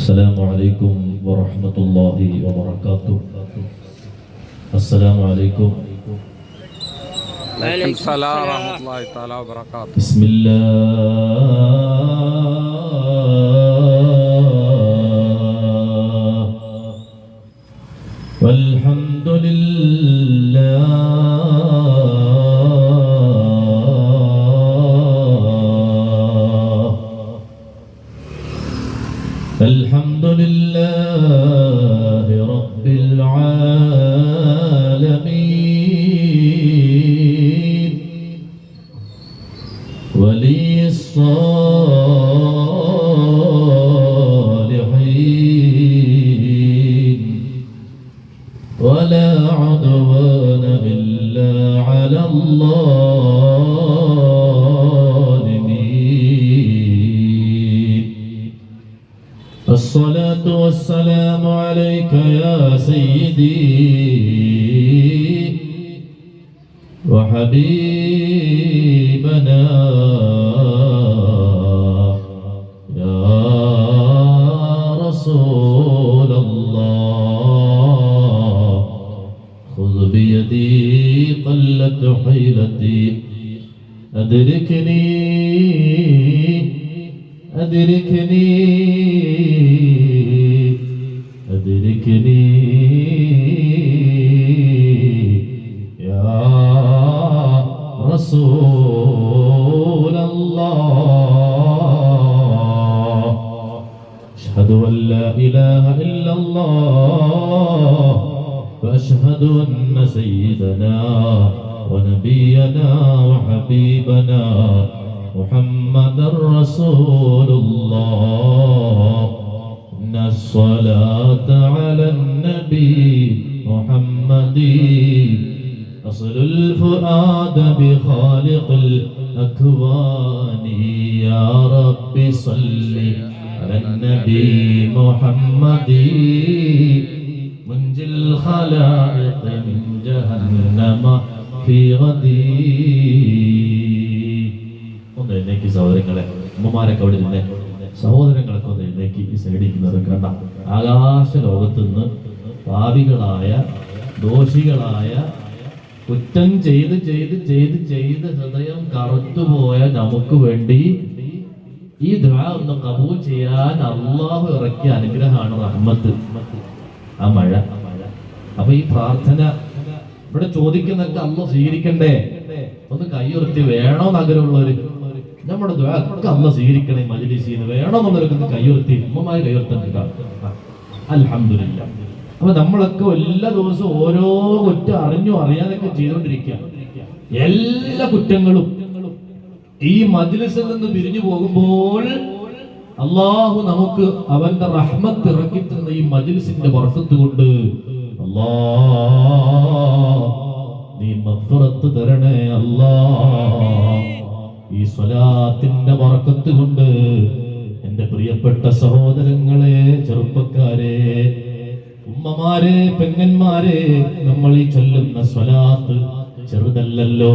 السلام عليكم ورحمة الله وبركاته السلام عليكم عليكم السلام ورحمة الله تعالى وبركاته بسم الله الصالحين أدركني أدركني محمد رسول الله. إن الصلاة على النبي محمد. أصل الفؤاد بخالق الأكوان. يا رب صل على النبي محمد. منجي الخلائق من جهنم في غدي. ഒന്ന് എഴുന്നേക്ക് സഹോദരങ്ങളെ അമ്മമാരൊക്കെ അവിടെ ഇരുന്നേ സഹോദരങ്ങളൊക്കെ ഒന്ന് എഴുന്നേക്ക് ഈ കണ്ട ആകാശ ലോകത്ത് നിന്ന് പാപികളായ ദോഷികളായ കുറ്റം ചെയ്ത് ചെയ്ത് ചെയ്ത് ചെയ്ത് ഹൃദയം കറുത്തുപോയ നമുക്ക് വേണ്ടി ഈ ദ്വാ ഒന്ന് കബൂൽ ചെയ്യാൻ അള്ളാഹു ഇറക്കിയ അനുഗ്രഹമാണ് റഹ്മത്ത്. ആ മഴ. അപ്പൊ ഈ പ്രാർത്ഥന ഇവിടെ ചോദിക്കുന്നൊക്കെ അമ്മ സ്വീകരിക്കണ്ടേ? ഒന്ന് കൈയുറത്തി വേണോ നഗരമുള്ളവര് നമ്മുടെ ഒക്കെ അല്ല സ്വീകരിക്കണേ മജിലിസിന്ന് വേണോ എന്നുള്ളവരൊക്കെ ഒന്ന് കൈയുറത്തി ഉമ്മമായി കൈയുറത്തണ്ട അൽഹംദുലില്ല. അപ്പൊ നമ്മളൊക്കെ എല്ലാ ദിവസവും ഓരോ കുറ്റം അറിഞ്ഞോ അറിയാതൊക്കെ ചെയ്തുകൊണ്ടിരിക്കുക എല്ലാ കുറ്റങ്ങളും ഈ മജ്ലിസിൽ നിന്ന് പിരിഞ്ഞു പോകുമ്പോൾ അള്ളാഹു നമുക്ക് അവന്റെ റഹ്മത്ത് ഇറക്കി തന്ന ഈ മജ്ലിസിന്റെ വർഷത്ത് കൊണ്ട് അല്ലാ നീ മഫറത്ത് തരണേ അല്ലാ. ഈ സ്വലാത്തിന്റെ വറക്കത്ത് കൊണ്ട് എന്റെ പ്രിയപ്പെട്ട സഹോദരങ്ങളെ ചെറുപ്പക്കാരെ ഉമ്മമാരെ പെങ്ങന്മാരെ നമ്മൾ ഈ ചൊല്ലുന്ന സ്വലാത്ത് ചെറുതല്ലല്ലോ.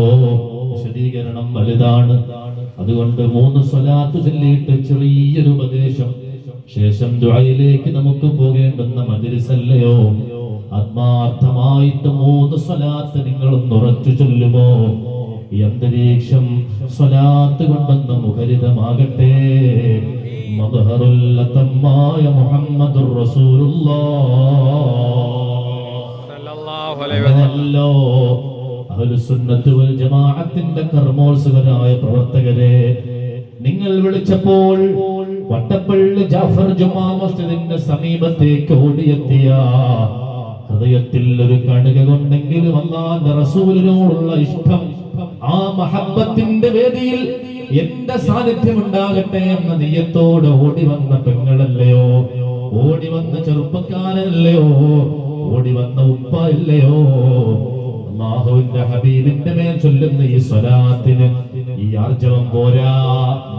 വിശദീകരണം വലുതാണ്. അതുകൊണ്ട് മൂന്ന് സ്വലാത്ത് ചൊല്ലിയിട്ട് ചെറിയൊരു ഉപദേശം. ശേഷം ദുആയിലേക്ക് നമുക്ക് പോകേണ്ടുന്ന മതിരിസല്ലയോ ആത്മാർത്ഥമായിട്ട് മൂന്ന് സ്വലാത്ത് നിങ്ങളും ഉറച്ചു ചൊല്ലുമോ ഈ അന്തരീക്ഷം സ്വലാത്ത് കൊണ്ടെന്ന് മുഖരിതമാകട്ടെ. മദഹറുല്ലത്തമ്മായ മുഹമ്മദുർ റസൂലുള്ളാഹ്. സല്ലല്ലാഹു അലൈഹി വസല്ലം അങ്ങനെയല്ലോ അഹ്ലുസുന്നത്ത് വൽ ജമാഅത്തിന്റെ കർമ്മോത്സുകരായ പ്രവർത്തകരെ നിങ്ങൾ വിളിച്ചപ്പോൾ വട്ടപ്പള്ളി ജാഫർ ജുമാ മസ്ജിദിന്റെ സമീപത്തേക്ക് ഓടിയെത്തിയ ഹൃദയത്തിൽ ഒരു കണുക കൊണ്ടെങ്കിലും അള്ളാന്റെ റസൂലിനോടുള്ള ഇഷ്ടം ആ മഹബത്തിന്റെ വേദിയിൽ എന്റെ സാന്നിധ്യം ഉണ്ടാകട്ടെ എന്ന നീയത്തോടെ ഓടി വന്ന പെങ്ങളല്ലയോ? ഓടി വന്ന ചെറുപ്പക്കാരല്ലയോ ഓടി വന്ന ഉപ്പ ഇല്ലയോ? അള്ളാഹുവിന്റെ ഹബീബിന്റെ മേൽ ചൊല്ലുന്ന ഈ സ്വലാത്തിന് ഈ ആർജവം പോരാ.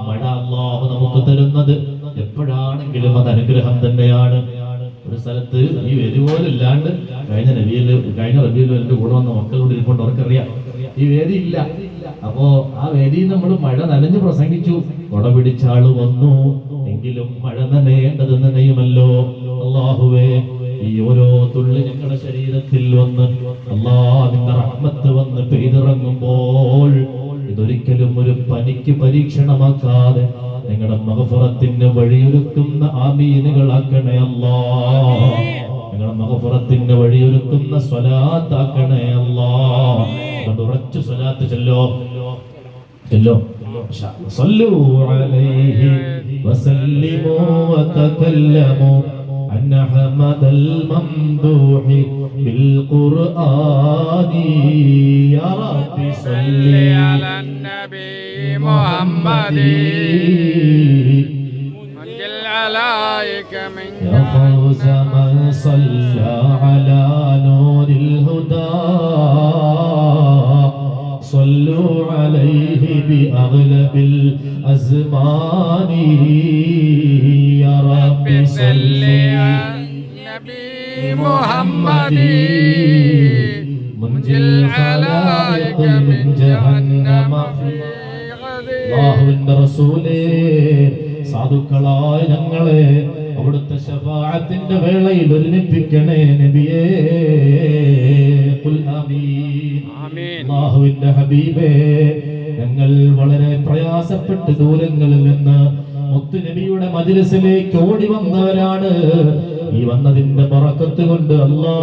മഴ അള്ളാഹു നമുക്ക് തരുന്നത്. എപ്പോഴാണെങ്കിലും അത് അനുഗ്രഹം തന്നെയാണ്. ഒരു സ്ഥലത്ത് ഈ പോലും കഴിഞ്ഞ രവിയിൽ കഴിഞ്ഞ റബിയിൽ എന്റെ കൂടെ വന്ന മക്കളോട് ഇരിപ്പുണ്ട്. അവർക്കറിയാം. ഈ വേദി ഇല്ല അപ്പോ ആ വേദി നമ്മൾ മഴ നനഞ്ഞു പ്രസംഗിച്ചു. കൊട പിടിച്ചാൾ വന്നു. എങ്കിലും മഴ നനയേണ്ടത് നനയുമല്ലോ. അള്ളാഹുവേ ഈ ഓരോ തുള്ളി ഞങ്ങളുടെ ശരീരത്തിൽ വന്ന് അള്ളാഹുവിന്റെ റഹ്മത്ത് വന്ന് പെയ്തിറങ്ങുമ്പോൾ ഇതൊരിക്കലും ഒരു പനിക്ക് പരീക്ഷണമാക്കാതെ നിങ്ങളുടെ മകഫുറത്തിന് വഴിയൊരുക്കുന്ന ആമീനുകളാക്കണേ അല്ലാ നിങ്ങളുടെ മകഫുറത്തിന് വഴിയൊരുക്കുന്ന സ്വലാത്താക്കണേ അല്ലാ അതുകൊണ്ട് ഉറച്ചു സ്വലാത്ത് ചെല്ലോ ചെല്ലോ صلوا عليه وسلموا وتكلموا عن أحمد الممدوح بالقرآن يا رب صل صل على النبي محمد منجي العلائك من صلوا عليه بأغلب الأزمان يا رب رب صل صل على النبي محمد منجي العلائك من جهنم في غدير അള്ളാഹുവിന്റെ റസൂലേ സാധുക്കളായ ഞങ്ങളെ അവിടുത്തെ ശഫാഅത്തിന്റെ വേളയിൽ ഒരുമിപ്പിക്കണേ നബിയേ ഖുൽ ആമീൻ ആമീൻ അള്ളാഹുവിന്റെ ഹബീബേ ഞങ്ങൾ വളരെ പ്രയാസപ്പെട്ട് ദൂരങ്ങളിൽ നിന്ന് മുത്തു നബിയുടെ മജിലിസിലേക്ക് ഓടി വന്നവരാണ്. ഈ വന്നതിന്റെ പറക്കത്ത് കൊണ്ട് അല്ലാ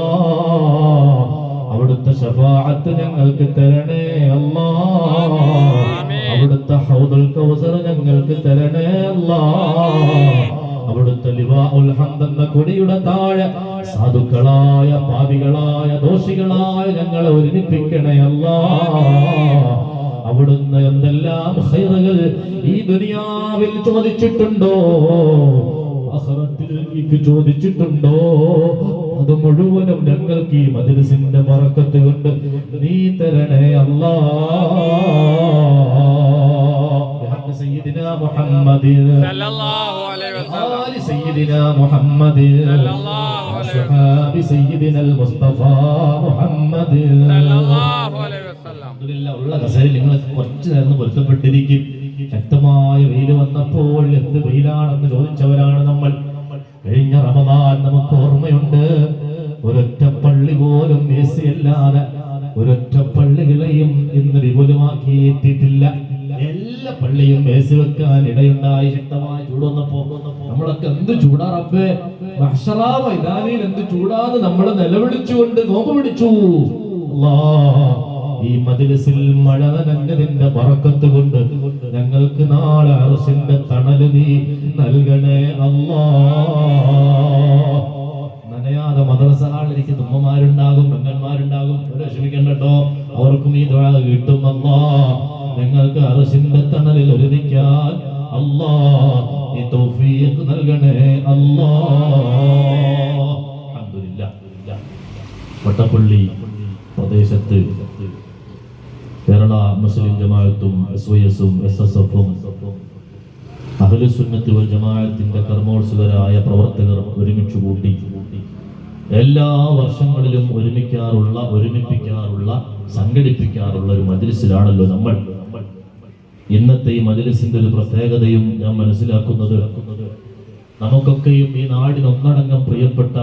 അവിടുത്തെ ശഫാഅത്ത് ഞങ്ങൾക്ക് തരണേ അല്ലാ. അവിടുത്തെ ഹൗദുൽ കൗസർ ഞങ്ങൾക്ക് തരണേ അല്ലാ. അവിടുത്തെ എന്ന കൊടിയുടെ താഴെ സാധുക്കളായ പാപികളായ ദോഷികളായ ഞങ്ങളെ ഒരുമിപ്പിക്കണയല്ല അവിടുന്ന് എന്തെല്ലാം ഹൈറുകൾ ഈ ദുനിയാവിൽ ചോദിച്ചിട്ടുണ്ടോ? ചോദിച്ചിട്ടുണ്ടോ? അത് മുഴുവനും ഞങ്ങൾക്ക് ഈ മദ്രസിന്റെ മറക്കത്ത് കൊണ്ട് നീ തരണേ അല്ലാ. سيدنا محمد صلى الله عليه وسلم آل سيدنا محمد صلى الله عليه وسلم أصحاب سيدنا المصطفى محمد صلى الله عليه وسلم അൽഹംദുലില്ലാ, ഉള്ള കസേരയിൽ നിങ്ങൾ കുറച്ചു നേരം പൊരുത്തപ്പെട്ടിരിക്കും ശക്തമായ വെയിൽ വന്നപ്പോൾ എന്ത് വെയിലാണെന്ന് ചോദിച്ചവരാണ് നമ്മൾ കഴിഞ്ഞ റമദാൻ നമുക്ക് ഓർമ്മയുണ്ട് ഒരൊറ്റ പള്ളി പോലും എ സി അല്ലാതെ ഒരൊറ്റ പള്ളികളെയും ഇന്ന് വിപുലമാക്കി എത്തിയിട്ടില്ല എല്ലാ പള്ളിയും എ വെക്കാൻ ഇടയുണ്ടായി ശക്തമായ ചൂട് വന്നപ്പോ നമ്മളൊക്കെ എന്ത് ചൂടാ റബ്ബേ? മൈതാനിയിൽ എന്ത് ചൂടാന്ന് നമ്മൾ നിലവിളിച്ചുകൊണ്ട് നോമ്പ് പിടിച്ചു. ഈ മജിലിസിൽ മഴ നനഞ്ഞതിന്റെ പറക്കത്ത് കൊണ്ട് ഞങ്ങൾക്ക് നാളെ അറസിന്റെ തണൽ നീ നൽകണേ അല്ലാ. നനയാതെ മദ്രസ ഹാളിലേക്ക് തുമ്മമാരുണ്ടാകും പെങ്ങന്മാരുണ്ടാകും വിഷമിക്കണ്ടോ അവർക്കും ഈ ദ്വാ കിട്ടും അല്ലാ. ഞങ്ങൾക്ക് അറസിന്റെ തണലിൽ ഒരുമിക്കാൻ അല്ലാ ഈ തൗഫീഖ് നൽകണേ അല്ലാ. അൽഹംദുലില്ലാ വട്ടപ്പള്ളി പ്രദേശത്ത് കേരള മുസ്ലിം ജമാഅത്തും എസ് വൈ എസും എസ് എസ് എഫും അഹ്ലുസുന്നത്ത് വൽ ജമാഅത്തിന്റെ കർമ്മോത്സുകരായ പ്രവർത്തകർ ഒരുമിച്ച് കൂട്ടി എല്ലാ വർഷങ്ങളിലും ഒരുമിക്കാറുള്ള ഒരുമിപ്പിക്കാറുള്ള സംഘടിപ്പിക്കാറുള്ള ഒരു മജ്ലിസിലാണല്ലോ നമ്മൾ. ഇന്നത്തെ ഈ മജലിസിന്റെ ഒരു പ്രത്യേകതയും ഞാൻ മനസ്സിലാക്കുന്നത് നമുക്കൊക്കെയും ഈ നാടിന് ഒന്നടങ്കം പ്രിയപ്പെട്ട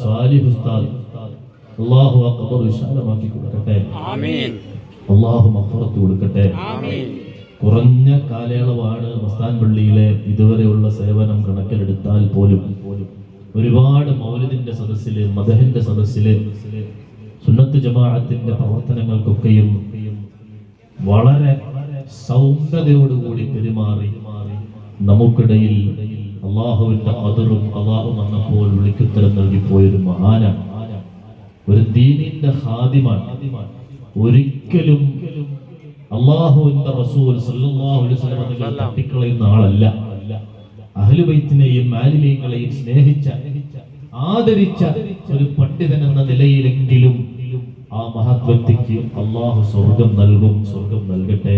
സ്വാലിഹ് ഉസ്താദ് അള്ളാഹു ആ ഖബർ വിശാലമാക്കി കൊടുക്കട്ടെ. ആമീൻ. അള്ളാഹു മഫറത്ത് കൊടുക്കട്ടെ. കുറഞ്ഞ കാലയളവാണ് മസ്താൻ പള്ളിയിലെ ഇതുവരെയുള്ള സേവനം കണക്കിലെടുത്താൽ പോലും. ഒരുപാട് മൗലിദിന്റെ സദസ്സിൽ മദഹിന്റെ സദസ്സിൽ സുന്നത്ത് ജമാഅത്തിന്റെ പ്രവർത്തനങ്ങൾക്കൊക്കെയും വളരെ സൗമ്യതയോടുകൂടി പെരുമാറി നമുക്കിടയിൽ അള്ളാഹുവിന്റെ അതിറും അള്ളാഹു വന്നപ്പോൾ വിളിക്കുത്തരം നൽകിപ്പോയൊരു മഹാനാണ്. ഒരു ദീനിന്റെ ഹാദിമാണ് ഒരിക്കലും അള്ളാഹുവിന്റെ റസൂൽ തട്ടിക്കളയുന്ന ആളല്ല. അഹലുബൈത്തിനെയും മാലിമീങ്ങളെയും സ്നേഹിച്ച ആദരിച്ച ഒരു പണ്ഡിതൻ എന്ന നിലയിലെങ്കിലും ആ മഹത് വ്യക്തിക്ക് അള്ളാഹു സ്വർഗം നൽകും സ്വർഗം നൽകട്ടെ.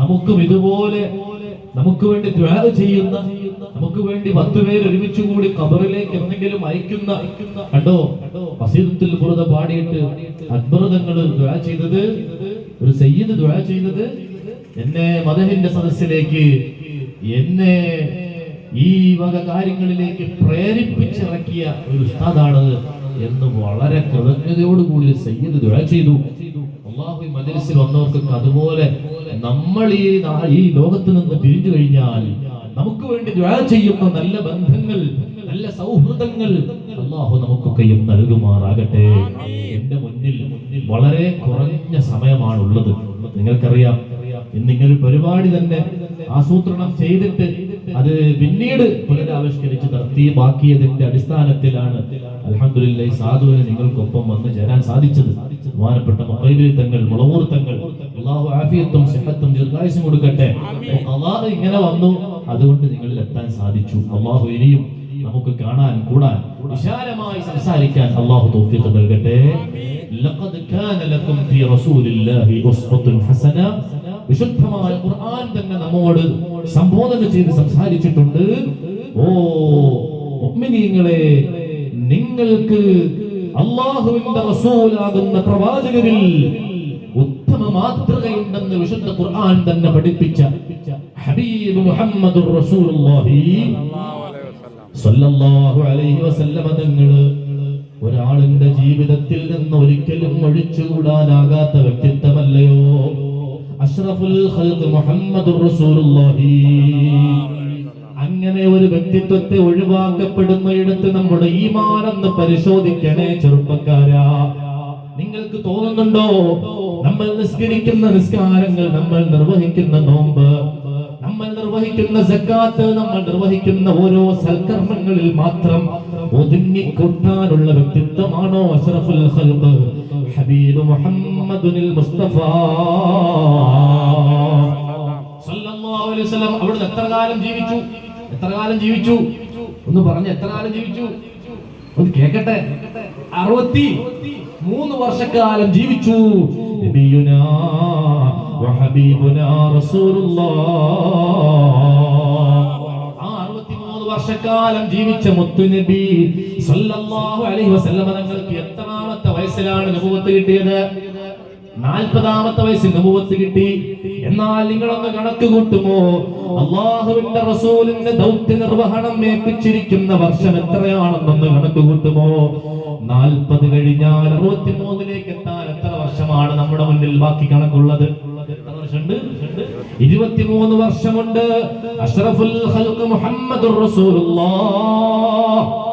നമുക്കും ഇതുപോലെ നമുക്ക് വേണ്ടി ത്യാഗ ചെയ്യുന്ന നമുക്ക് വേണ്ടി പത്ത് പേര് ഒരുമിച്ച് കൂടി കബറിലേക്ക് എന്തെങ്കിലും അയക്കുന്ന കണ്ടോ? മസീദത്തിൽ ബുറുദ പാടിയിട്ട് അത്ഭുതങ്ങൾ ദ്വാ ചെയ്തത് ഒരു സയ്യിദ് ദ്വാ ചെയ്തത് എന്നെ മദഹിന്റെ സദസ്സിലേക്ക് എന്നെ ഈ വക കാര്യങ്ങളിലേക്ക് പ്രേരിപ്പിച്ചിറക്കിയ ഒരു ഉസ്താദാണ് എന്ന് വളരെ കൃതജ്ഞതയോടുകൂടി സയ്യിദ് ദുആ ചെയ്തു. അള്ളാഹു ഈ മജലിസിൽ വന്നവർക്കൊക്കെ അതുപോലെ നമ്മൾ ഈ ഈ ലോകത്ത് നിന്ന് പിരിഞ്ഞു കഴിഞ്ഞാൽ നമുക്ക് വേണ്ടി ദുആ ചെയ്യുന്ന നല്ല ബന്ധങ്ങൾ നല്ല സൗഹൃദങ്ങൾ അള്ളാഹു നമുക്കൊക്കെയും നൽകുമാറാകട്ടെ. എന്റെ മുന്നിൽ വളരെ കുറഞ്ഞ സമയമാണുള്ളത്. നിങ്ങൾക്കറിയാം ഇന്ന് ഒരു പരിപാടി തന്നെ ആസൂത്രണം ചെയ്തിട്ട് അത് പിന്നീട് പുനരാവിഷ്കരിച്ച് തർത്തീബാക്കിയതിന്റെ അടിസ്ഥാനത്തിലാണ് അലഹദില്ല ഈ സാധുവിനെ നിങ്ങൾക്കൊപ്പം വന്ന് ചേരാൻ സാധിച്ചത്. ബഹുമാനപ്പെട്ട മൊബൈലിൽ തങ്ങൾ മുളവൂർ തങ്ങൾ അള്ളാഹു ആഫിയത്തും സിഹത്തും ദീർഘായുസും കൊടുക്കട്ടെ. അള്ളാഹ് ഇങ്ങനെ വന്നു. അതുകൊണ്ട് നിങ്ങളിൽ എത്താൻ സാധിച്ചു. അള്ളാഹു ഇനിയും നമുക്ക് കാണാൻ കൂടാൻ വിശാലമായി സംസാരിക്കാൻ അള്ളാഹു തൗഫീഖ് നൽകട്ടെ. ലഖദ് കാന ലക്കും ഫീ റസൂലില്ലാഹി ഉസ്വത്തുൻ ഹസന. വിശുദ്ധമായ ഖുർആൻ തന്നെ നമ്മോട് സംബോധന ചെയ്ത് സംസാരിച്ചിട്ടുണ്ട്. ഓ മുഅ്മിനീങ്ങളെ നിങ്ങൾക്ക് അള്ളാഹുവിന്റെ റസൂലാകുന്ന പ്രവാചകരിൽ ഉത്തമ മാതൃകയുണ്ടെന്ന് വിശുദ്ധ ഖുർആൻ തന്നെ പഠിപ്പിച്ച ഹബീബ് മുഹമ്മദുർ റസൂലുള്ളാഹി സല്ലല്ലാഹു അലൈഹി വസല്ലമ തങ്ങൾ ഒരാളിന്റെ ജീവിതത്തിൽ നിന്ന് ഒരിക്കലും ഒഴിച്ചുകൂടാനാകാത്ത വ്യക്തിത്വമല്ലയോ? അഷ്റഫുൽ ഖൽഖ് മുഹമ്മദുർ റസൂലുള്ളാഹി. അങ്ങനെ ഒരു വ്യക്തിത്വത്തെ ഒഴിവാക്കപ്പെടുന്നയിടത്ത് നമ്മുടെ ഈമാനെന്ന് പരിശോധിക്കണേ ചെറുപ്പക്കാരാ. നിങ്ങൾക്ക് തോന്നുന്നുണ്ടോ? നമ്മൾ നിസ്കരിക്കുന്ന നിസ്കാരങ്ങൾ നമ്മൾ നിർവഹിക്കുന്ന നോമ്പ് നമ്മൾ നിർവഹിക്കുന്ന സക്കാത്ത് നമ്മൾ നിർവഹിക്കുന്ന ഓരോ സൽക്കർമ്മങ്ങളിൽ മാത്രം ഒതുങ്ങിക്കൂട്ടാനുള്ള വ്യക്തിത്വമാണോ അഷ്റഫുൽ ഖൽഖ്? സല്ലല്ലാഹു അലൈഹി വസല്ലം അവിടുന്ന് എത്ര കാലം ജീവിച്ചു? എത്ര കാലം ജീവിച്ചു? ഒന്ന് പറഞ്ഞു എത്ര കാലം ജീവിച്ചു? ഒന്ന് കേക്കട്ടെ. അറുപത്തി മൂന്ന് വർഷക്കാലം ജീവിച്ചു. നബിയുനാ വഹബീബുനാ റസൂലുള്ളാഹ് അറുപത്തിമൂന്ന് വർഷക്കാലം ജീവിച്ച മുത്തുനബി സല്ലല്ലാഹു അലൈഹി വസല്ലമ തങ്ങൾക്ക് എത്രാമത്തെ വയസ്സിലാണ് നബുവത്ത് കിട്ടിയത്? നാൽപ്പതാമത്തെ വയസ്സിൽ നബുവത്ത് കിട്ടി. എന്നാൽ നിങ്ങളൊന്ന് കണക്ക് കൂട്ടുമോ? അള്ളാഹുവിന്റെ റസൂലിന്റെ ദൗത്യ നിർവഹണം ഏൽപ്പിച്ചിരിക്കുന്ന വർഷം എത്രയാണെന്നൊന്ന് കണക്ക് കൂട്ടുമോ? നാൽപ്പത് കഴിഞ്ഞാൽ അറുപത്തിമൂന്നിലേക്ക് എത്താൻ എത്ര വർഷമാണ് നമ്മുടെ മുന്നിൽ ബാക്കി കണക്കുള്ളത്? എത്ര വർഷമുണ്ട്? ഇരുപത്തിമൂന്ന് വർഷമുണ്ട്. അഷ്റഫുൽ ഖൽഖ് മുഹമ്മദുർ റസൂലുള്ളാഹ്.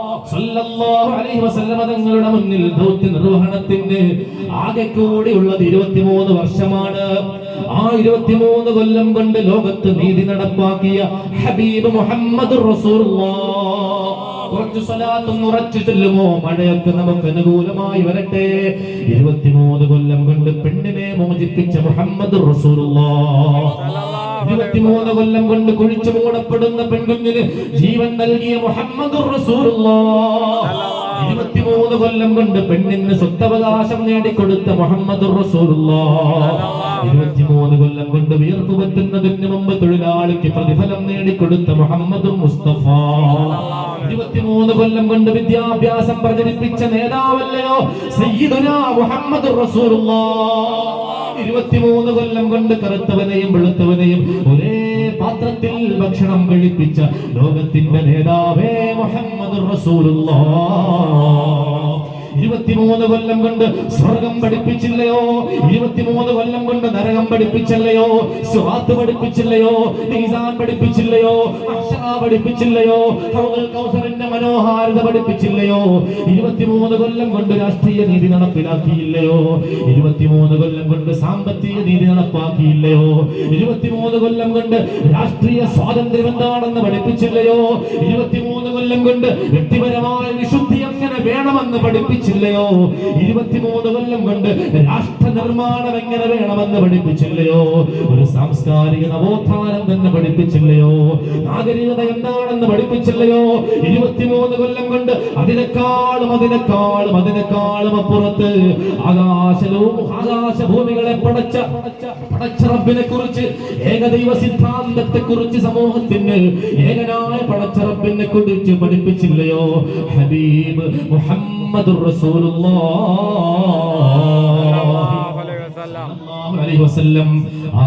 തങ്ങളുടെ മുന്നിൽ ദൗത്യ നിർവഹണത്തിന്റെ ആകെ കൂടിയുള്ളത് ഇരുപത്തിമൂന്ന് വർഷമാണ്. ആ ഇരുപത്തിമൂന്ന് കൊല്ലം കൊണ്ട് ലോകത്ത് നീതി നടപ്പാക്കിയ ഹബീബ് മുഹമ്മദ് കുറച്ചു സ്വലാത്തും ഉറച്ചു ചെല്ലുമോ? മഴയൊക്കെ നമുക്ക് അനുകൂലമായി വരട്ടെ. ഇരുപത്തിമൂന്ന് കൊല്ലം കൊണ്ട് പെണ്ണിനെ മോചിപ്പിച്ച മുഹമ്മദ് ഇരുപത്തിമൂന്ന് കൊല്ലം കൊണ്ട് കുഴിച്ചു മൂടപ്പെടുന്ന പെൺകുഞ്ഞിന് ജീവൻ നൽകിയ മുഹമ്മദ് ഇരുപത്തിമൂന്ന് കൊല്ലം കൊണ്ട് പെണ്ണിന് സ്വത്തവകാശം നേടിക്കൊടുത്ത മുഹമ്മദ് ഇരുപത്തിമൂന്ന് കൊല്ലം കൊണ്ട് വീർപ്പ് പറ്റുന്നതിന് മുമ്പ് തൊഴിലാളിക്ക് പ്രതിഫലം നേടിക്കൊടുത്ത മുഹമ്മദ് മുസ്തഫ. ഇരുപത്തിമൂന്ന് കൊല്ലം കൊണ്ട് വിദ്യാഭ്യാസം പ്രചരിപ്പിച്ച നേതാവല്ലയോ? മുഹമ്മദ് ഇരുപത്തിമൂന്ന് കൊല്ലം കൊണ്ട് കറുത്തവനെയും വെളുത്തവനെയും ഒരേ പാത്രത്തിൽ ഭക്ഷണം കഴിപ്പിച്ച ലോകത്തിന്റെ നേതാവേ മുഹമ്മദ് റസൂലുള്ള. ഇരുപത്തിമൂന്ന് കൊല്ലം കൊണ്ട് സ്വർഗം പഠിപ്പിച്ചില്ലയോ? ഇരുപത്തിമൂന്ന് കൊല്ലം കൊണ്ട് നരകം പഠിപ്പിച്ചല്ലയോ? സ്വാത്ത് പഠിപ്പിച്ചില്ലയോ? നീസാൻ പഠിപ്പിച്ചില്ലയോ? പഠിപ്പിച്ചില്ലയോ? കൗസറിന്റെ മനോഹാരിത പഠിപ്പിച്ചില്ലയോ? ഇരുപത്തിമൂന്ന് കൊല്ലം കൊണ്ട് രാഷ്ട്രീയ നീതി നടപ്പിലാക്കിയില്ലയോ? ഇരുപത്തിമൂന്ന് കൊല്ലം കൊണ്ട് സാമ്പത്തിക നീതി നടപ്പാക്കിയില്ലയോ? ഇരുപത്തിമൂന്ന് കൊല്ലം കൊണ്ട് രാഷ്ട്രീയ സ്വാതന്ത്ര്യം എന്താണെന്ന് പഠിപ്പിച്ചില്ലയോ? ഇരുപത്തിമൂന്ന് കൊല്ലം കൊണ്ട് വ്യക്തിപരമായ വിശുദ്ധി എങ്ങനെ വേണമെന്ന് പഠിപ്പിച്ചില്ലയോ? ഇരുപത്തിമൂന്ന് കൊല്ലം കൊണ്ട് രാഷ്ട്ര നിർമ്മാണം എങ്ങനെ വേണമെന്ന് പഠിപ്പിച്ചില്ലയോ? ഒരു സാംസ്കാരിക നവോത്ഥാനം തന്നെ പഠിപ്പിച്ചില്ലയോ? നാഗരികത എന്താണെന്ന് പഠിപ്പിച്ചില്ലയോ? ഇരുപത്തിമൂന്ന് കൊല്ലം കൊണ്ട് അതിനേക്കാളും അതിനേക്കാളും അതിനേക്കാളും അപ്പുറത്ത് ആകാശവും ആകാശഭൂമികളെ പടച്ച പടച്ച റബ്ബിനെ കുറിച്ച് ഏകദൈവ സിദ്ധാന്തത്തെ കുറിച്ച് സമൂഹത്തിന് ഏകനായ പടച്ച റബ്ബിനെ കുറിച്ച് പഠിപ്പിച്ചില്ലയോ? ഹബീബ് മുഹമ്മദ് ആ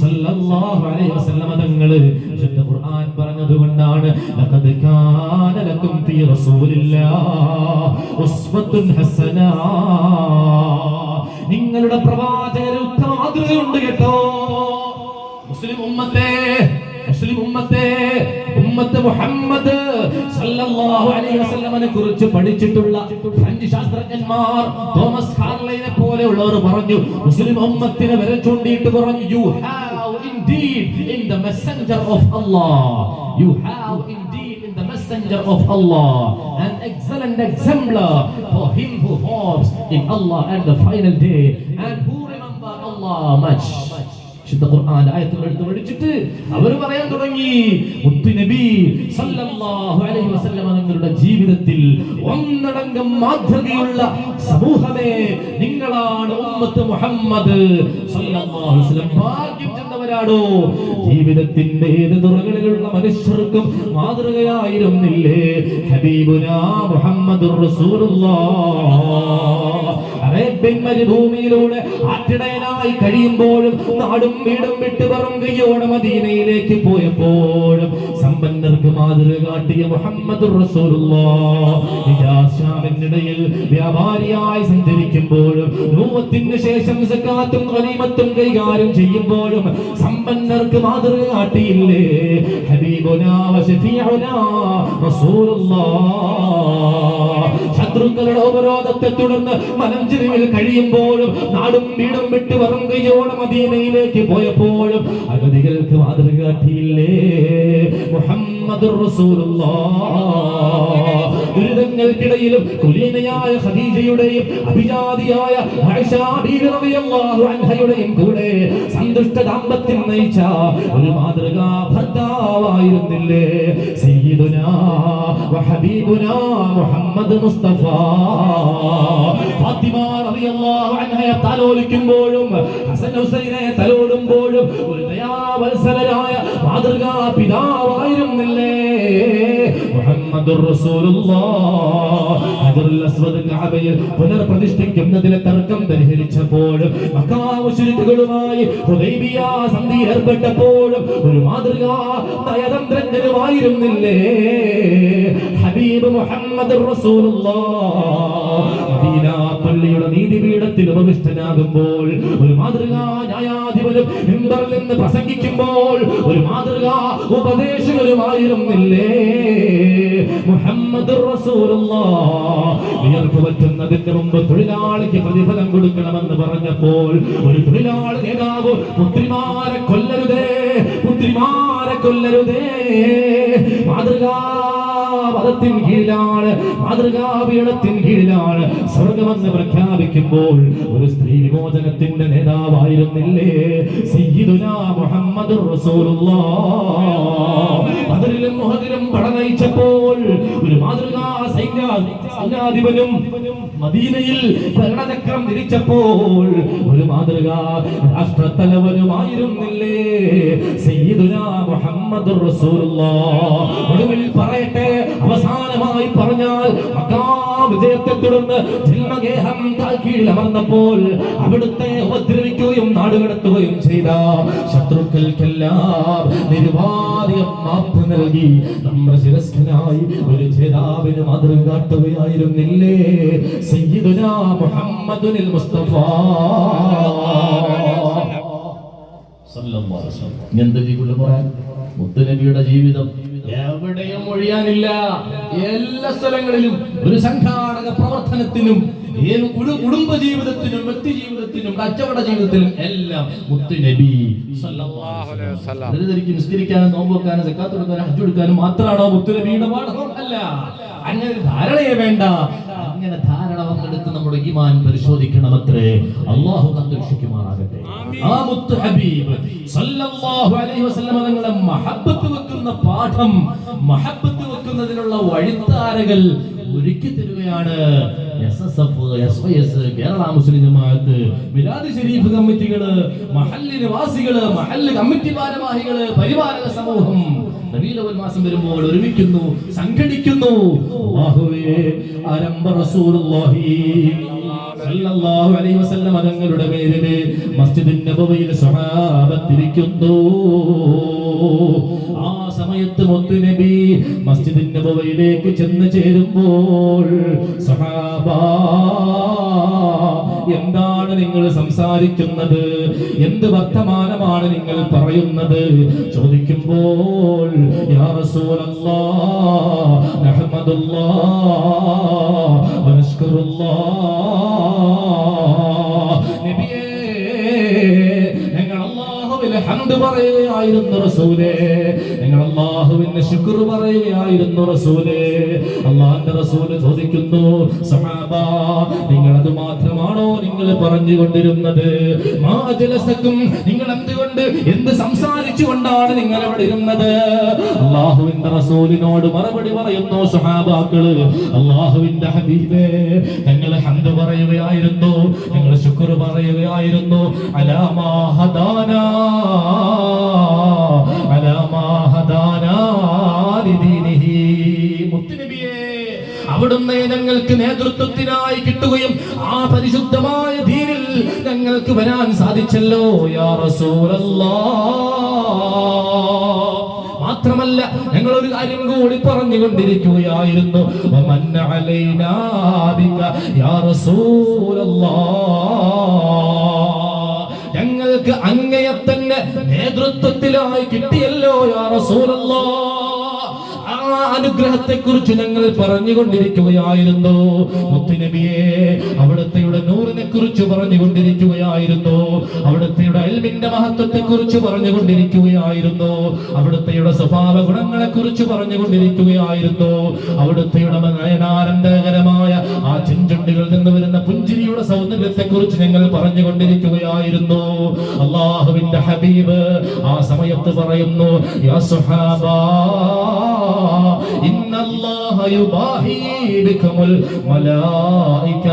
സല്ലല്ലാഹു അലൈഹി വസല്ലം തങ്ങൾ വിശുദ്ധ ഖുർആൻ പറഞ്ഞതുകൊണ്ടാണ് ലഖദ് കാന ലക്കും ഫീ റസൂലില്ലാഹ് ഉസ്വത്തുൻ ഹസന. നിങ്ങളുടെ പ്രവാചകരെ ഉത്തമ മാതൃകയുണ്ട് കേട്ടോ. മുസ്ലിം ഉമ്മത്തെ മുസ്ലിം ഉമ്മത്തെ ഉമ്മത്ത് മുഹമ്മദ് സല്ലല്ലാഹു അലൈഹി വസല്ലമനെ കുറിച്ച് പഠിച്ചിട്ടുള്ള ഫ്രഞ്ച് ശാസ്ത്രജ്ഞന്മാർ തോമസ് ഹാർലൈനെ പോലെയുള്ളവർ പറഞ്ഞു മുസ്ലിം ഉമ്മത്തിനെ വിരൽ ചൂണ്ടിയിട്ട് പറഞ്ഞു you have indeed in the messenger of Allah you have indeed in the messenger of Allah an excellent exemplar for him who hopes in Allah and the final day. And who remember Allah much? വിശുദ്ധ ഖുർആൻ ആയത്തുകൾ എടുത്ത് അവർ പറയാൻ തുടങ്ങി. മുത്തു നബി സല്ലല്ലാഹു അലൈഹി വസല്ലമ ജീവിതത്തിൽ ഒന്നടങ്കം മാതൃകയുള്ള സമൂഹമേ നിങ്ങളാണ് ഉമ്മത്ത് മുഹമ്മദ് സല്ലല്ലാഹു അലൈഹി വസല്ലം. ഭാഗ്യം ചെന്നവരാണോ ജീവിതത്തിന്റെ ഏത് തുറകളിലുള്ള മനുഷ്യർക്കും മാതൃകയായിരുന്നില്ലേ? ഹബീബുനാ മുഹമ്മദ് അറേബ്യൻ മരുഭൂമിയിലൂടെ ആട്ടിടയനായി കഴിയുമ്പോഴും നാടും വീടും വിട്ട് വെറും മദീനയിലേക്ക് പോയപ്പോഴും സമ്പന്നർക്ക് മാതൃക കാട്ടിയ മുഹമ്മദ് ിടയിൽ വ്യാപാരിയായി സഞ്ചരിക്കുമ്പോഴും രൂപത്തിന് ശേഷം സക്കാത്തും ഖനീമത്തും കൈകാര്യം ചെയ്യുമ്പോഴും സമ്പന്നർക്ക് മാതൃക ശത്രുക്കളുടെ ഉപരോധത്തെ തുടർന്ന് മനഞ്ചിരിവിൽ കഴിയുമ്പോഴും നാടും വീടും വിട്ട് വെറും കയ്യോടെ മദീനയിലേക്ക് പോയപ്പോഴും അഗതികൾക്ക് മാതൃക കാട്ടിയില്ലേ? മുഹമ്മദ് ദുരിതങ്ങൾക്കിടയിലും കുലീനയായ ഖദീജയുടെയും അഭിജാതിയായ കൂടെ സന്തുഷ്ട ദാമ്പത്യം നയിച്ച ഒരു മാതൃകാ ഭർത്താവായിരുന്നില്ലേ മുഹമ്മദ് മുസ്തഫ. ഫാത്തിമ ഹസൻ മുഹമ്മദുർ പുനർപ്രതിഷ്ഠിക്കുന്നതിലെ തർക്കം പരിഹരിച്ചപ്പോഴും മക്കാ ഹുദൈബിയ സന്ധി ഏർപ്പെട്ടപ്പോഴും ഒരു മാതൃകാ നയതന്ത്രജ്ഞനുമായിരുന്നില്ലേ ഹബീബ് മുഹമ്മദ് മദീന പള്ളിയുടെ നീതിപീഠത്തിൽ ഉപവിഷ്ടനാകുമ്പോൾ ഒരു മാതൃകാ ന്യായാധിപനും നിന്ന് പ്രസംഗിക്കുമ്പോൾ ഒരു മാതൃകാ ഉപദേശകരുമായിരുന്നില്ലേ മുഹമ്മദ് വിയർപ്പ് പറ്റുന്നതിന് മുമ്പ് തൊഴിലാളിക്ക് പ്രതിഫലം കൊടുക്കണമെന്ന് പറഞ്ഞപ്പോൾ ഒരു തൊഴിലാളി നേതാവ് പുത്രിമാരെ കൊല്ലരുതേ പുത്രിമാരെ കൊല്ലരുതേ മാതൃകാ പദത്തിൻ കീഴിലാണ് മാതൃകാപീഠത്തിൻ കീഴിലാണ്. സ്വർഗമെന്ന് പ്രഖ്യാപിക്കുമ്പോൾ ഒരു സ്ത്രീ വിമോചനത്തിന്റെ നേതാവായിരുന്നില്ലേ? സയ്യിദുനാ മുഹമ്മദ് അതിലും മുഹദിലും പടനയിച്ചപ്പോൾ ഒരു മാതൃകാ സൈന്യ സൈന്യാധിപനും മദീനയിൽ ഭരണചക്രം തിരിച്ചപ്പോൾ ഒരു മാതൃക രാഷ്ട്രത്തലവനുമായിരുന്നില്ലേ? സയ്യിദുനാ മുഹമ്മദ് ഒടുവിൽ പറയട്ടെ അവസാനമായി പറഞ്ഞാൽ വിജയത്തെ തുടർന്ന് ജന്മഗേഹം കീഴിൽ അമർന്നപ്പോൾ അവിടുത്തെ ഉപദ്രവിക്കുകയും നാടുകടത്തുകയും ചെയ്ത ശത്രുക്കൾക്കെല്ലാം നിരുപാധികം മാപ്പ് നൽകി നമ്മുടെ ശിരസ്കനായി ഒരു ജേതാവിന് മാതൃക കാട്ടുകയായിരുന്നില്ലേ? സയ്യിദുനാ മുഹമ്മദുനിൽ മുസ്തഫ. എന്ത് നബിയുടെ ജീവിതം. എവിടെയും ഒഴിയാനില്ല. എല്ലാ സ്ഥലങ്ങളിലും ഒരു സംഘാടക പ്രവർത്തനത്തിനും കുടുംബ ജീവിതത്തിനും വ്യക്തി ജീവിതത്തിനും കച്ചവട ജീവിതത്തിലും എല്ലാം മുത്തുനബി നിസ്കരിക്കാനും നോമ്പ് വെക്കാനും സക്കാത്ത് കൊടുക്കാനും ഹജ്ജ് കൊടുക്കാനും മാത്രമാണോ മുത്തുനബിയുടെ പാഠം? അല്ല. അങ്ങനെ ധാരണയെ വേണ്ട. അങ്ങനെ ധാരണ വന്നെടുത്ത് നമ്മുടെ ഈമാൻ പരിശോധിക്കണമത്രേ. അള്ളാഹു സന്തോഷിക്കുമാറാകട്ടെ ആ മുത്ത് ഹബീബ് സല്ലല്ലാഹു അലൈഹി വസല്ലം തങ്ങളെ മഹബ്ബത്ത് വെക്കുന്ന പാഠം മഹബ്ബത്ത് വെക്കുന്നതിനുള്ള വഴിത്താരകൾ ഒരുക്കി തരുകയാണ്. S S F S Y S Kerala Muslim Jamaath Milad Sharif കമ്മിറ്റികൾ മഹല്ല് നിവാസികൾ മഹല്ല് കമ്മിറ്റി ഭാരവാഹികൾ പരിപാലക സമൂഹം നബീലവൽ മാസം വരുമ്പോൾ ഒരുമിക്കുന്നു സംഘടിക്കുന്നു. തങ്ങളുടെ പേരിൽ മസ്ജിദ് നബവിയിൽ സ്വഹാബത്തിരിക്കുന്നു ആ സമയത്ത് മുത്തു നബി മസ്ജിദ് നബവയിലേക്ക് ചെന്ന് ചേരുമ്പോൾ സഹാബ എന്താണ് നിങ്ങൾ സംസാരിക്കുന്നത്? എന്ത് വർത്തമാനമാണ് നിങ്ങൾ പറയുന്നത്? ചോദിക്കുമ്പോൾ യാ ഹംദ് പറയുകയായിരുന്നു റസൂലേ. നിങ്ങൾ അല്ലാഹുവിന് ശുക്ർ പറയുകയായിരുന്നു റസൂലേ. അള്ളാഹിന്റെ റസൂൽ ചോദിക്കുന്നു സഹാബ നിങ്ങൾ അത് മാത്രമാണോ നിങ്ങൾ പറഞ്ഞുകൊണ്ടിരുന്നത്? മാജലസക്കും നിങ്ങൾ എന്തുകൊണ്ട് എന്ത് സംസാരിച്ചുകൊണ്ടാണ് നിങ്ങൾ അവിടെ ഇരുന്നത്? അള്ളാഹുവിന്റെ റസൂലിനോട് മറുപടി പറയുന്നു സഹാബാക്കൾ അള്ളാഹുവിന്റെ ഹബീബേ ഞങ്ങൾ ഹന്ത് പറയുകയായിരുന്നു ഞങ്ങൾ ശുക്ർ പറയുകയായിരുന്നു അലാമാ ഹദാനാ. അവിടുന്ന് ഞങ്ങൾക്ക് നേതൃത്വത്തിനായി കിട്ടുകയും ആ പരിശുദ്ധമായ ദീനിൽ ഞങ്ങൾക്ക് വരാൻ സാധിച്ചല്ലോ യാ മാത്രമല്ല ഞങ്ങൾ ഒരു കാര്യം കൂടി പറഞ്ഞുകൊണ്ടിരിക്കുകയായിരുന്നു. കൊണ്ടിരിക്കുകയായിരുന്നു യാ റസൂലല്ലാഹ്. ഞങ്ങൾക്ക് അങ്ങയത്തന്നെ നേതൃത്വത്തിലായി കിട്ടിയല്ലോ യാ റസൂലല്ലാഹ് ആ അനുഗ്രഹത്തെ കുറിച്ച് ഞങ്ങൾ പറഞ്ഞുകൊണ്ടിരിക്കുകയായിരുന്നു. മുത്തുനബിയെ അവിടുത്തെ നൂറിനെ കുറിച്ച് പറഞ്ഞുകൊണ്ടിരിക്കുകയായിരുന്നു. അവിടുത്തെ അൽമിന്റെ മഹത്വത്തെ കുറിച്ച് പറഞ്ഞുകൊണ്ടിരിക്കുകയായിരുന്നു. അവിടുത്തെ സ്വഭാവ ഗുണങ്ങളെ കുറിച്ച് പറഞ്ഞുകൊണ്ടിരിക്കുകയായിരുന്നു. അവിടുത്തെ നയനാനന്ദകരമായ ആ ചിഞ്ചുണ്ടികളിൽ നിന്ന് വരുന്ന പുഞ്ചിരിയുടെ സൗന്ദര്യത്തെ കുറിച്ച് ഞങ്ങൾ പറഞ്ഞുകൊണ്ടിരിക്കുകയായിരുന്നു. അള്ളാഹുവിന്റെ ഹബീബ് ആ സമയത്ത് പറയുന്നു യാ സുഹാബാ ഇന്ന അല്ലാഹ യുബാഹി ബികുമുൽ മലായിക.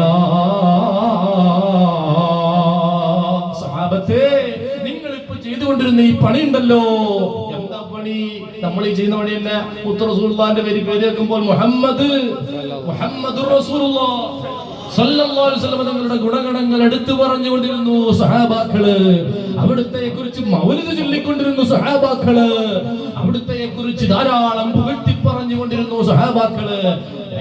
സഹാബത്തെ നിങ്ങൾ ഇപ്പൊ ചെയ്തുകൊണ്ടിരുന്ന ഈ പണി ഉണ്ടല്ലോ എന്താ പണി? നമ്മൾ ഈ ചെയ്യുന്ന പണി തന്നെ മുത്ത് പേര് പേര് കേൾക്കുമ്പോൾ മുഹമ്മദ് മുഹമ്മദ് തങ്ങളുടെ ഗുണഗണങ്ങൾ എടുത്തു പറഞ്ഞുകൊണ്ടിരുന്നു സഹാബാക്കൾ. അവിടുത്തെ കുറിച്ച് മൗലിത ചൊല്ലിക്കൊണ്ടിരുന്നു സഹാബാക്കൾ. അവിടുത്തെ കുറിച്ച് ധാരാളം പുകഴ്ത്തി പറഞ്ഞുകൊണ്ടിരുന്നു സഹാബാക്കൾ.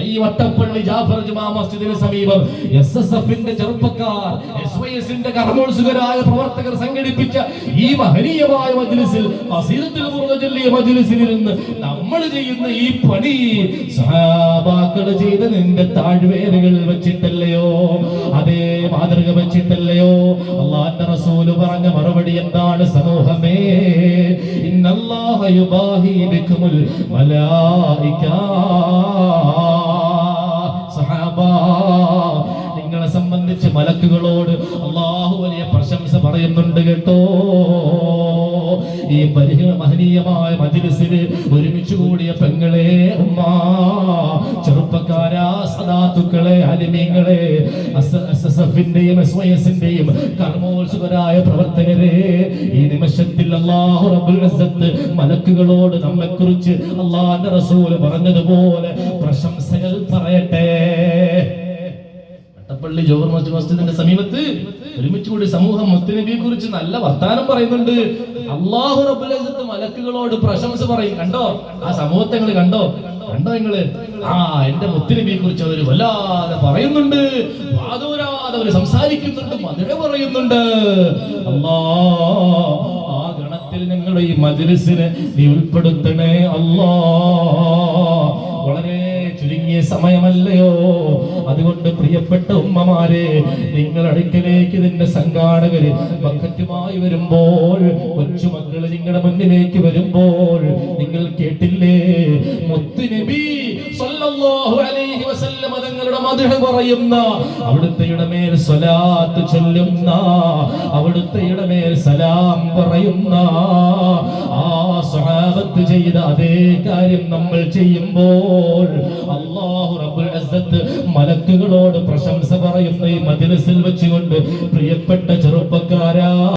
ഈ വട്ടപ്പള്ളി ജാഫർ ജുമാ മസ്ജിദിന് സമീപം എസ് എസ് എഫിന്റെ ചെറുപ്പക്കാർ എസ് വൈ എസിന്റെ കർമ്മോത്സുകരായ പ്രവർത്തകർ സംഘടിപ്പിച്ച ഈ മഹനീയമായ മജ്ലിസിൽ മസീദത്തിൽ മജ്ലിസിൽ ഇരുന്ന് നമ്മൾ ചെയ്യുന്ന ഈ പണി സഹാബാക്കൾ ചെയ്ത നിന്റെ താഴ്വേരുകൾ വെച്ചിട്ടല്ലയോ? അതേ മാതൃക വെച്ചിട്ടല്ലയോ? അള്ളാന്റെ റസൂൽ പറഞ്ഞ മറുപടി എന്താണ് സമൂഹമേ? ഇന്നല്ലാഹ യുബാഹി ബിക്കുമുൽ മലായിക. സഹാബ നിങ്ങളെ സംബന്ധിച്ച് മലക്കുകളോട് അള്ളാഹു വലിയ പ്രശംസ പറയുന്നുണ്ട് കേട്ടോ. ഈ പരിഹ മഹനീയമായ മജിലിസിൽ ഒരുമിച്ച് കൂടിയ പെങ്ങളെ ഉമ്മാ ചെറുപ്പക്കാരാ സദാത്തുക്കളെ അലിമീങ്ങളെ എസ് എസ് വൈ കർമ്മോത്സുകരായ പ്രവർത്തകരെ ഈ നിമിഷത്തിൽ അള്ളാഹു റബ്ബുൽ മലക്കുകളോട് നമ്മെ കുറിച്ച് അള്ളാഹിന്റെ റസൂൽ പറഞ്ഞതുപോലെ പ്രശംസകൾ പറയട്ടെ. അട്ടപ്പള്ളി ജോഹർ മസ്ജിദ് മസ്ജിദിന്റെ സമീപത്ത് ഒരുമിച്ച് കൂടി സമൂഹം മുത്തനബിയെ കുറിച്ച് നല്ല വർത്താനം പറയുന്നുണ്ട്. അള്ളാഹു റബുലത്ത് മലക്കുകളോട് പ്രശംസ പറയും. കണ്ടോ? ആ സമൂഹത്തെ നിങ്ങൾ കണ്ടോ? കണ്ടോ നിങ്ങൾ? ആ എന്റെ മുത്തനബിയെ കുറിച്ച് അവർ വല്ലാതെ പറയുന്നുണ്ട്. വാദോരാതെ അവർ സംസാരിക്കുന്നുണ്ട്. മധുര പറയുന്നുണ്ട്. അല്ലാ ആ ഗണത്തിൽ നിങ്ങൾ ഈ മജ്ലിസിനെ നീ ഉൾപ്പെടുത്തണേ അല്ലാ. വളരെ ചുരുങ്ങിയ സമയമല്ലയോ? അതുകൊണ്ട് പ്രിയപ്പെട്ട ഉമ്മമാരെ നിങ്ങൾ അടുക്കലേക്ക് ഇതിന്റെ സംഘാടകര് ബക്കറ്റുമായി വരുമ്പോൾ കൊച്ചുമക്കൾ നിങ്ങളുടെ മുന്നിലേക്ക് വരുമ്പോൾ നിങ്ങൾ കേട്ടില്ലേ? മുത്തുനബി സല്ലല്ലാഹു അലൈഹി വസല്ലമ മധുഹ പറയുന്ന അവിടുത്തെയുടെ മേൽ സ്വലാത്ത് ചൊല്ലുന്ന അവിടുത്തെ മേൽ സലാം പറയുന്ന ആ സ്വഹാബത്ത് ചെയ്ത അതേ കാര്യം നമ്മൾ ചെയ്യുമ്പോൾ അള്ളാഹു റബ്ബുൽ അസ്സത്ത് മലക്കുകളോട് പ്രശംസ പറയുന്ന ഈ മജ്ലിസിൽ വെച്ചുകൊണ്ട്. പ്രിയപ്പെട്ട ചെറുപ്പക്കാരാ